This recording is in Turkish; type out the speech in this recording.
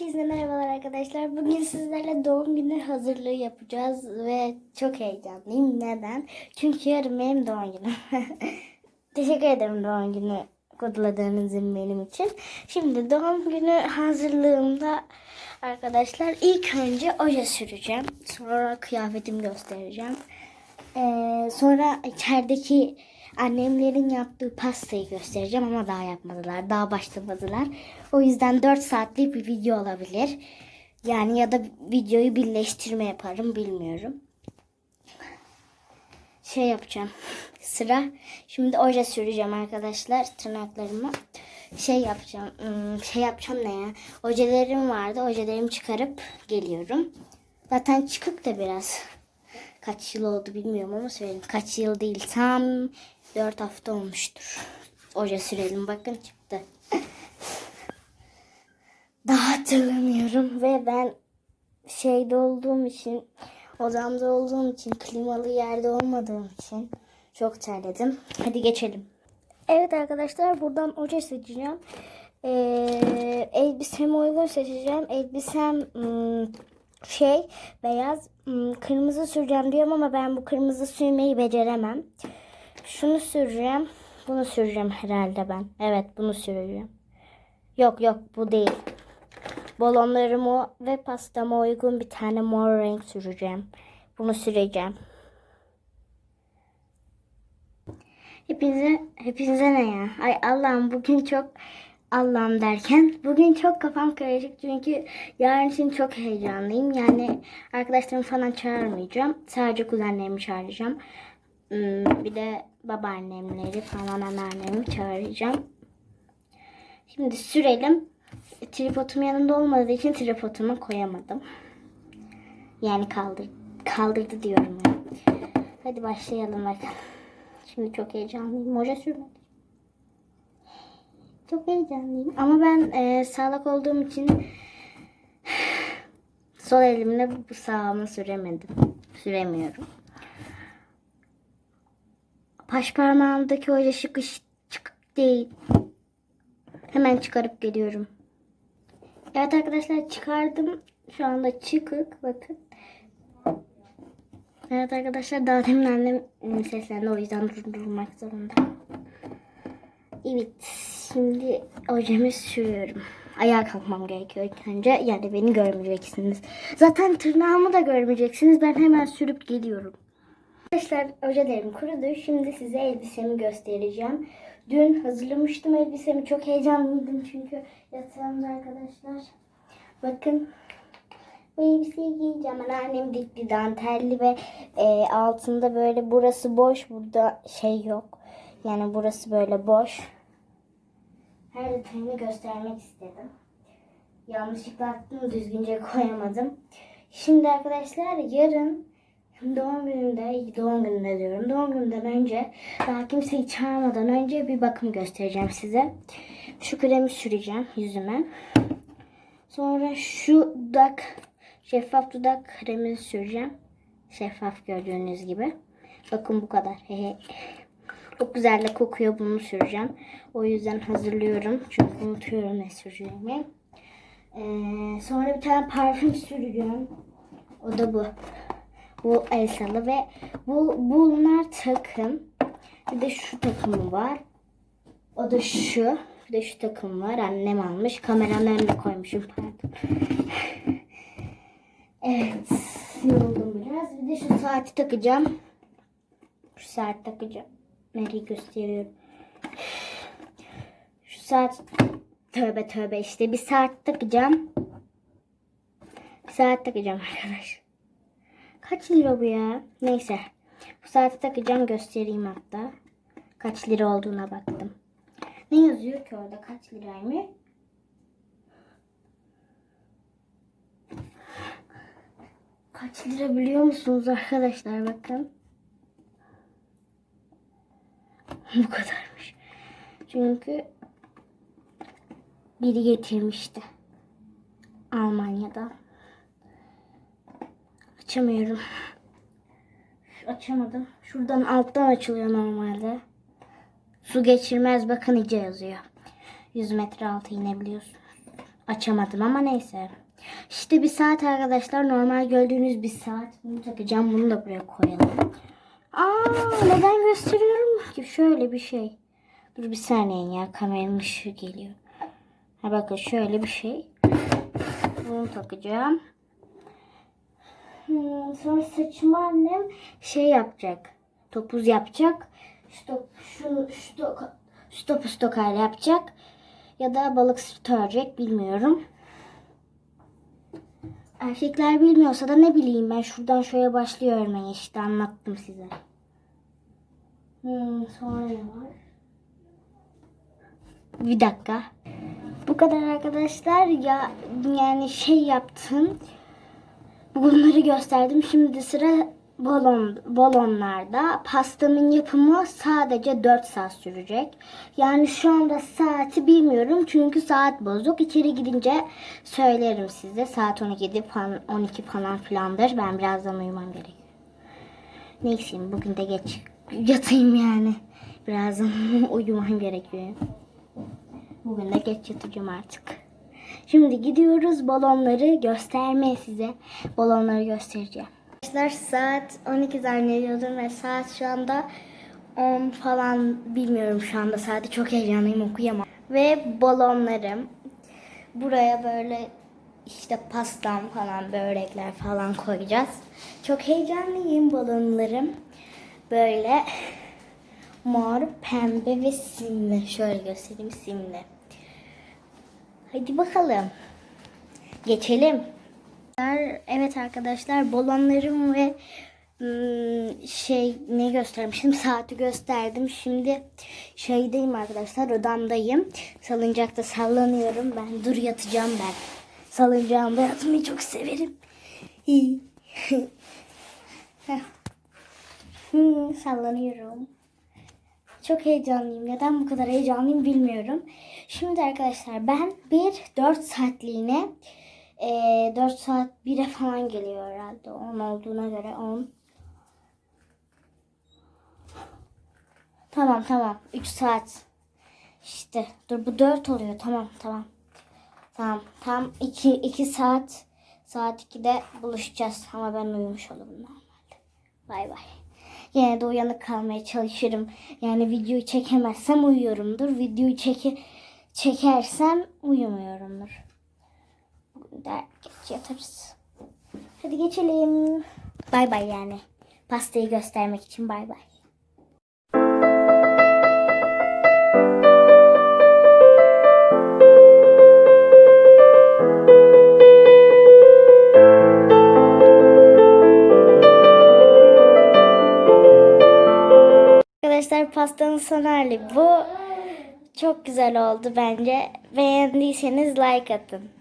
Hepinize merhabalar arkadaşlar. Bugün sizlerle doğum günü hazırlığı yapacağız ve çok heyecanlıyım. Neden? Çünkü yarın benim doğum günüm. Teşekkür ederim doğum günü kutladığınız benim için. Şimdi doğum günü hazırlığımda arkadaşlar ilk önce oje süreceğim. Sonra kıyafetimi göstereceğim. Ee, sonra içerideki annemlerin yaptığı pastayı göstereceğim ama daha yapmadılar. Daha başlamadılar. O yüzden 4 saatlik bir video olabilir. Yani ya da videoyu birleştirme yaparım bilmiyorum. Şey yapacağım. Sıra. Şimdi oje süreceğim arkadaşlar tırnaklarıma. Şey yapacağım. hmm, Şey yapacağım ne ya? Ojelerim vardı. Ojelerimi çıkarıp geliyorum. Zaten çıkık da biraz. Kaç yıl oldu bilmiyorum ama söyleyeyim. Kaç yıl değil. Tam 4 hafta olmuştur. Oje sürelim. Bakın çıktı. Daha hatırlamıyorum ve ben şeyde olduğum için odamda olduğum için klimalı yerde olmadığım için çok terledim. Hadi geçelim. Evet arkadaşlar buradan oje seçeceğim. Ee, elbiseme uygun seçeceğim. Elbisem hmm, şey beyaz hmm, kırmızı süreceğim diyorum ama ben bu kırmızı sürmeyi beceremem. Şunu süreceğim. Bunu süreceğim herhalde ben. Evet bunu süreceğim. Yok yok bu değil. Balonlarımı ve pastama uygun bir tane mor renk süreceğim. Bunu süreceğim. Hepinize, hepinize ne ya? Ay Allah'ım bugün çok Allah'ım derken bugün çok kafam karışık çünkü yarın için çok heyecanlıyım. Yani arkadaşlarımı falan çağırmayacağım. Sadece kuzenlerimi çağıracağım. Hmm, Bir de babaannemleri falan anneannemi çağıracağım. Şimdi sürelim. Tripodum yanımda olmadığı için tripoduma koyamadım. Yani kaldır, kaldırdı diyorum. Hadi başlayalım bakalım. Şimdi çok heyecanlıyım. Moja sürmedim. Çok heyecanlıyım. Ama ben e, sağlık olduğum için sol elimle bu sağımı süremedim. Süremiyorum. Baş parmağımdaki oje şıkış çıkık değil. Hemen çıkarıp geliyorum. Evet arkadaşlar çıkardım. Şu anda çıkık. Bakın. Evet arkadaşlar daha demin annem seslendi. O yüzden durdurmak zorunda. Evet. Şimdi ojemi sürüyorum. Ayağa kalkmam gerekiyor ilk önce. Yani beni görmeyeceksiniz. Zaten tırnağımı da görmeyeceksiniz. Ben hemen sürüp geliyorum. Arkadaşlar ojelerim kurudu. Şimdi size elbisemi göstereceğim. Dün hazırlamıştım elbisemi. Çok heyecanlıydım çünkü yatağımda arkadaşlar. Bakın bu elbiseyi giyeceğim. Anneannem dikti dantelli ve e, altında böyle burası boş. Burada şey yok. Yani burası böyle boş. Her detayını göstermek istedim. Yanlışlıkla attım düzgünce koyamadım. Şimdi arkadaşlar yarın doğum günümde, doğum gününde diyorum. Doğum günümden önce daha kimseyi çağırmadan önce bir bakım göstereceğim size. Şu kremi süreceğim yüzüme. Sonra şu dudak, şeffaf dudak kremini süreceğim. Şeffaf gördüğünüz gibi. Bakın bu kadar. Çok güzel de kokuyor. Bunu süreceğim. O yüzden hazırlıyorum. Çünkü unutuyorum ne süreceğimi. Ee, sonra bir tane parfüm süreceğim. O da bu. Bu Elsa'lı ve bu bunlar takım. Bir de şu takımı var. O da şu. Bir de şu takım var. Annem almış. Kameranın önüne koymuşum. Evet. Yoruldum biraz. Bir de şu saati takacağım. Şu saat takacağım. Nereyi gösteriyorum. Şu saat tövbe tövbe işte bir saat takacağım. Bir saat takacağım arkadaşlar. Kaç lira bu ya? Neyse. Bu saati takacağım göstereyim hatta. Kaç lira olduğuna baktım. Ne yazıyor ki orada kaç liraymış? Kaç lira biliyor musunuz arkadaşlar bakın. Bu kadarmış. Çünkü biri getirmişti. Almanya'da. Açamıyorum. Açamadım. Şuradan alttan açılıyor normalde. Su geçirmez bakın iyice yazıyor. 100 metre altı inebiliyorsunuz. açamadım ama neyse. İşte bir saat arkadaşlar. Normal gördüğünüz bir saat. Bunu takacağım. Bunu da buraya koyalım. Aa neden gösteriyorum ki? Şöyle bir şey. Dur bir saniye ya. Kameranın ışığı geliyor. Ha bakın şöyle bir şey. Bunu takacağım. Hmm, sonra saçımı annem şey yapacak. Topuz yapacak. Stop, şu, stok, stokayla yapacak. Ya da balık sırtı örecek bilmiyorum. Erkekler bilmiyorsa da ne bileyim ben şuradan şöyle başlıyor örmeye işte anlattım size. Hmm, sonra ne var? Bir dakika. Bu kadar arkadaşlar ya yani şey yaptım. Bunları gösterdim. Şimdi sıra balon balonlarda. Pastamın yapımı sadece 4 saat sürecek. Yani şu anda saati bilmiyorum çünkü saat bozuk. İçeri gidince söylerim size. Saat 12 falan 12 falan filandır. Ben birazdan uyumam gerekiyor. Neyse bugün de geç yatayım yani. Birazdan uyumam gerekiyor. Bugün de geç yatacağım artık. Şimdi gidiyoruz balonları göstermeye size. Balonları göstereceğim. Arkadaşlar saat 12 zannediyordum ve saat şu anda 10 falan bilmiyorum şu anda saati çok heyecanlıyım okuyamam. Ve balonlarım buraya böyle işte pastam falan börekler falan koyacağız. Çok heyecanlıyım balonlarım. Böyle mor, pembe ve simli. Şöyle göstereyim simli. Hadi bakalım. Geçelim. Evet arkadaşlar balonlarım ve ım, şey ne göstermiştim saati gösterdim. Şimdi şeydeyim arkadaşlar odamdayım. Salıncakta sallanıyorum ben. Dur yatacağım ben. Salıncağımda yatmayı çok severim. Sallanıyorum. Çok heyecanlıyım. Neden bu kadar heyecanlıyım bilmiyorum. Şimdi arkadaşlar ben bir 4 saatliğine e, 4 saat 1'e falan geliyor herhalde. 10 olduğuna göre 10. Tamam tamam. 3 saat. İşte dur bu 4 oluyor. Tamam tamam. Tamam. Tam 2 2 saat saat 2'de buluşacağız ama ben uyumuş olurum normalde. Bay bay. Yine de uyanık kalmaya çalışırım. Yani videoyu çekemezsem uyuyorumdur. Videoyu çeke, çekersem uyumuyorumdur. Bugün de geç yatarız. Hadi geçelim. Bay bay yani. Pastayı göstermek için bay bay. Pastanın son bu. Çok güzel oldu bence. Beğendiyseniz like atın.